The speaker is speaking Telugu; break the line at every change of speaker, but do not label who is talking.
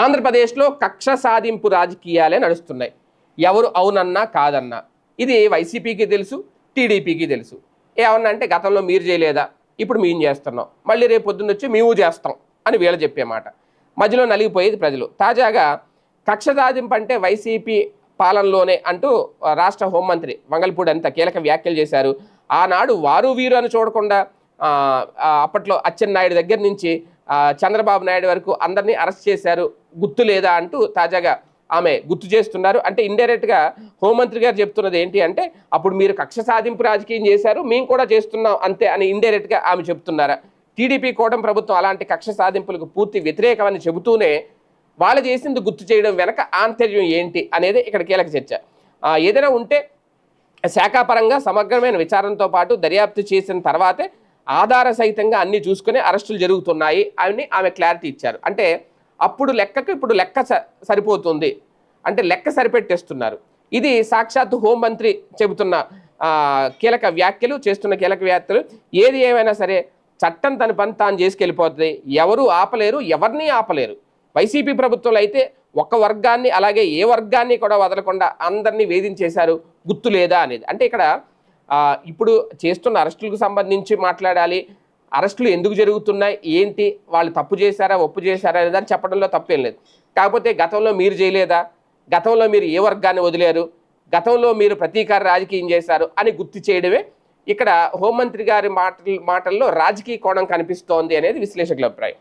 ఆంధ్రప్రదేశ్లో కక్ష సాధింపు రాజకీయాలే నడుస్తున్నాయి. ఎవరు అవునన్నా కాదన్నా. ఇది వైసీపీకి తెలుసు టీడీపీకి తెలుసు. ఏమన్నా అంటే గతంలో మీరు చేయలేదా? ఇప్పుడు మేము చేస్తున్నాం. మళ్ళీ రేపు పొద్దున్న వచ్చి మేము చేస్తాం అని వీళ్ళు చెప్పే మాట. మధ్యలో నలిగిపోయేది ప్రజలు. తాజాగా కక్ష సాధింపు అంటే వైసీపీ పాలనలోనే అంటూ రాష్ట్ర హోంమంత్రి వంగల్పూడి అంత కీలక వ్యాఖ్యలు చేశారు. ఆనాడు వారు వీరు అని చూడకుండా అప్పట్లో అచ్చెన్నాయుడు దగ్గర నుంచి చంద్రబాబు నాయుడు వరకు అందరినీ అరెస్ట్ చేశారు. గుర్తు లేదా అంటూ తాజాగా ఆమె గుర్తు చేస్తున్నారు. అంటే ఇండైరెక్ట్గా హోంమంత్రి గారు చెప్తున్నది ఏంటి అంటే అప్పుడు మీరు కక్ష సాధింపు రాజకీయం చేశారు మేము కూడా చేస్తున్నాం అంతే అని ఇండైరెక్ట్గా ఆమె చెప్తున్నారా. టీడీపీ కూటమి ప్రభుత్వం అలాంటి కక్ష సాధింపులకు పూర్తి వ్యతిరేకమని చెబుతూనే వాళ్ళు చేసింది గుర్తు చేయడం వెనక ఆంతర్యం ఏంటి అనేది ఇక్కడ కీలక చర్చ. ఏదైనా ఉంటే శాఖాపరంగా సమగ్రమైన విచారణతో పాటు దర్యాప్తు చేసిన తర్వాతే ఆధార సహితంగా అన్ని చూసుకుని అరెస్టులు జరుగుతున్నాయి అని ఆమె క్లారిటీ ఇచ్చారు. అంటే అప్పుడు లెక్కకు ఇప్పుడు లెక్క సరిపోతుంది. అంటే లెక్క సరిపెట్టేస్తున్నారు. ఇది సాక్షాత్తు హోంమంత్రి చెబుతున్న కీలక వ్యాఖ్యలు చేస్తున్న కీలక వ్యాఖ్యలు. ఏది ఏమైనా సరే చట్టం తన పని తాను చేసుకెళ్ళిపోతుంది. ఎవరు ఆపలేరు ఎవరిని ఆపలేరు. వైసీపీ ప్రభుత్వంలో అయితే ఒక వర్గాన్ని అలాగే ఏ వర్గాన్ని కూడా వదలకుండా అందరినీ వేధించేశారు. గుర్తు లేదా అనేది. అంటే ఇక్కడ ఇప్పుడు చేస్తున్న అరెస్టులకు సంబంధించి మాట్లాడాలి. అరెస్టులు ఎందుకు జరుగుతున్నాయి? ఏంటి? వాళ్ళు తప్పు చేశారా? ఒప్పు చేశారా? అని చెప్పడంలో తప్పేం లేదు. కాకపోతే గతంలో మీరు చేయలేదా? గతంలో మీరు ఏ వర్గాన్ని వదిలేరు? గతంలో మీరు ప్రతీకార రాజకీయం చేశారు అని గుర్తు చేయడమే ఇక్కడ హోంమంత్రి గారి మాటల మాటల్లో రాజకీయ కోణం కనిపిస్తోంది అనేది విశ్లేషకుల అభిప్రాయం.